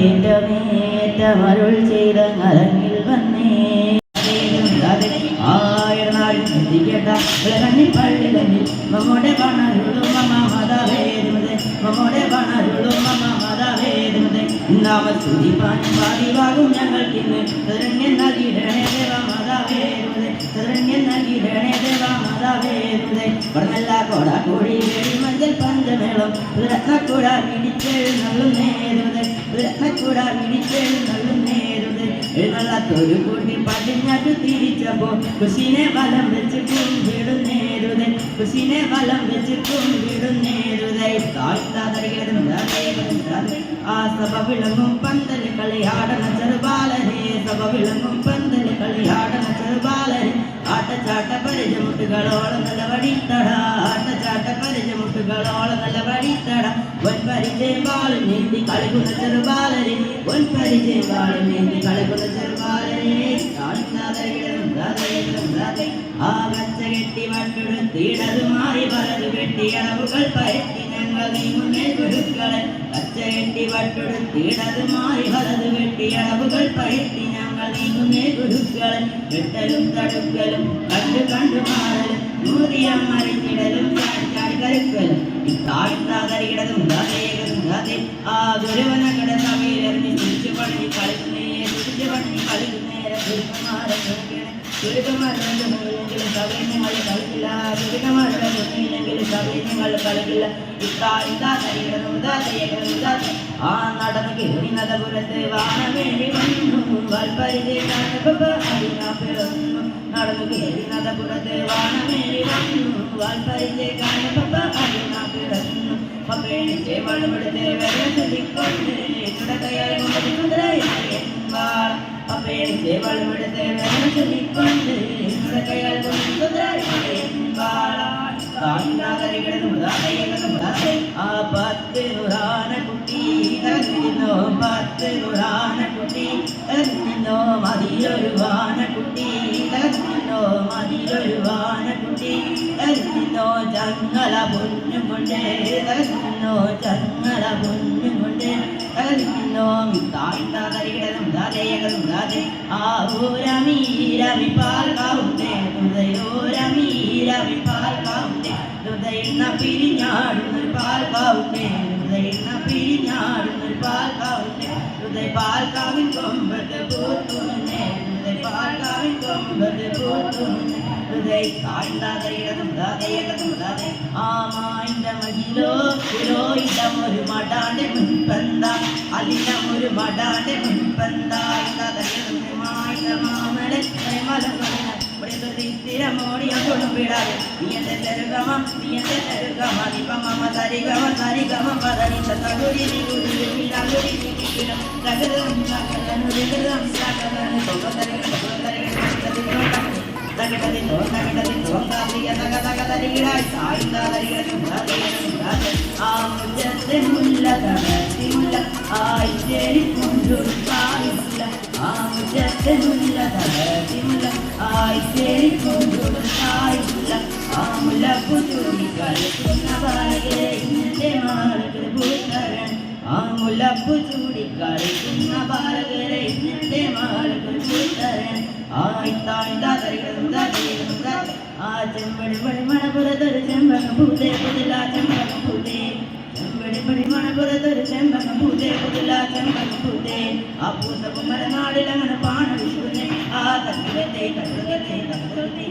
ഏറ്റമേറ്റമരുൾ ചെയ്ത അരങ്ങിൽ വന്നേ ആയിരനാൾ ചിന്തിക്കട്ട കണ്ണിപ്പള്ളി കണ്ണിൽ മമ്മൂടെ പണരുളും മമ മതവേദമതെ മമ്മൂടെ പണരുളും മമ മതവേദമതെ നാമ സ്തുതിപ്പാനും പാതിവാകും ഞങ്ങൾക്കിന്ന് ശരണ്യൻ നൽകിടണേ ദേവ മതവേദമതെ ശരണ്യൻ നൽകിടണേ ദേവ പറഞ്ഞല്ല കോടാ കോടി മഞ്ചൽ പഞ്ചമേളം രത്നക്കുട പിടിച്ചെഴുന്നള്ളും നേരുതെ രത്നക്കുട നല്ല നേരുതെ എഴുന്നള്ളത്തൊരു കൂട്ടി പടിഞ്ഞാട്ട് തിരിച്ചപ്പോ കുശിനെ വലം വെച്ചിട്ടും കുമ്പിടും നേരുതെ കുശിനെ വലം വെച്ചിട്ടും കുമ്പിടും നേരുതെ താഴ്ത്താതറിയതും ആ സഭ വിളങ്ങും പന്തൽ കളിയാടണ ചെറുപാലരെ സഭ വിളങ്ങും പന്തൽ കളിയാടണ ചെറുബാലരെ ആട്ടച്ചാട്ട പരിചമുട്ടുകളോളം നല്ല വടിത്തട ആട്ടച്ചാട്ട പരിചമുട്ടുകളോളം നല്ല വടിത്തട ഒൻ പരിചയം വാളും നീന്തി കളിക്കുന്ന ചെറുപാലരെ ഒൻ പരിചയം വാളും നീന്തി കളിക്കുന്ന ചെറുപാലരെ ആ പച്ച കെട്ടി വട്ടെടുത്തിടത് മാറി വലത് കെട്ടി അളവുകൾ പരത്തി ഞങ്ങൾ നീങ്ങുന്നേ ഗുരുക്കളെ പച്ച കെട്ടി വട്ടെടുത്തിടത് മാറി വലത് കെട്ടി അളവുകൾ പരത്തി ഞങ്ങൾ നീങ്ങുന്നേ ഗുരുക്കളെ കെട്ടലും തടുക്കലും കണ്ടു കണ്ടു മാറലും നൂറിയ ദാതേകതും ദാതേ ആ ഗുരുവനകട സഭയിലിറങ്ങി തിരിച്ചു പണി കളിക്കുന്നേ തിരിച്ചു പണി കളിക്കുന്നേരം ഗുരുക്കന്മാരുടെ മുന്നിലെങ്കിലും സഭയിൽ നിങ്ങൾ കളിക്കില്ല. ഗുരുക്കന്മാരുടെ മുന്നിലെങ്കിലും സഭയിൽ നിങ്ങൾ കളിക്കില്ല. ഇത്താ ഇതാ തരികടതും ദാതേകതും ദാതേ ആ നടന്നു കീറിനതപുരത്ത് വാനവേണ്ടി വന്നു. പിറന്നു നടന്നു കീറിനതപുരത്ത് വാനവേണ്ടി വന്നു. பாடும் தேவரை சொல்லிக்கொண்டு துடக்கையால் முகதி குதிரை என்பார் அப்பேன் சேவாள் விடுதே வேறு சொல்லிக்கொண்டு துடக்கையால் முகதி குதிரை என்பாரா பத்து நூறான குட்டி தந்தோ பத்து நூறான குட்டி தந்தோ மதியொருவான குட்டி தந்தோ மதியொருவான ஜங்கள பொண்ணு பொண்ணு தந்தோ കൊണ്ട് തന്നിന്നോ ചങ്ങല പൊന്നും കൊണ്ട് തന്നിന്നോ മിത്തായിട്ടാതരികടതും ദാതേയകതും ദാതേ ആ ഊരമീരമി പാൽ കാവുന്നേ ഹൃദയോരമീരമി പാൽ കാവുന്നേ ഹൃദയെണ്ണ പിരിഞ്ഞാടുന്നൊരു പാൽ കാവുന്നേ ഹൃദയെണ്ണ പിരിഞ്ഞാടുന്നൊരു പാൽ കാവുന്നേ ഹൃദയ പാൽ കാവിൻ കൊമ്പത്ത് പൂത്തുന്നേ ഹൃദയ പാൽ കാവിൻ കൊമ്പത്ത് തൊകതരക സായിന്ദ തരികിട സുന്ദര ആ മുജത്തെ മുല്ല തകതി മുല്ല ആയി ചേരി കുഞ്ചുർ സായില്ല ആ മുജത്തെ മുല്ല തകതി മുല്ല ആയി ചേരി കുഞ്ചുർ സായില്ല ആ മുല്ല പുതുരി കളിക്കുന്ന ബാലകരെ ഇന്നത്തെ മാളകരെ ഭൂതരൻ ఆ ఇంత ఇంత దరిగంద దరిగంద ఆ చెంబడి బడి మణపుర దొరి చెంబన పూతే పుదిలా చెంబన పూతే చెంబడి బడి మణపుర దొరి చెంబన పూతే పుదిలా చెంబన పూతే ఆ పూతపు మన నాడిల మన పాన విసుకునే ఆ కట్టుగతే కట్టుగతే కట్టుగతే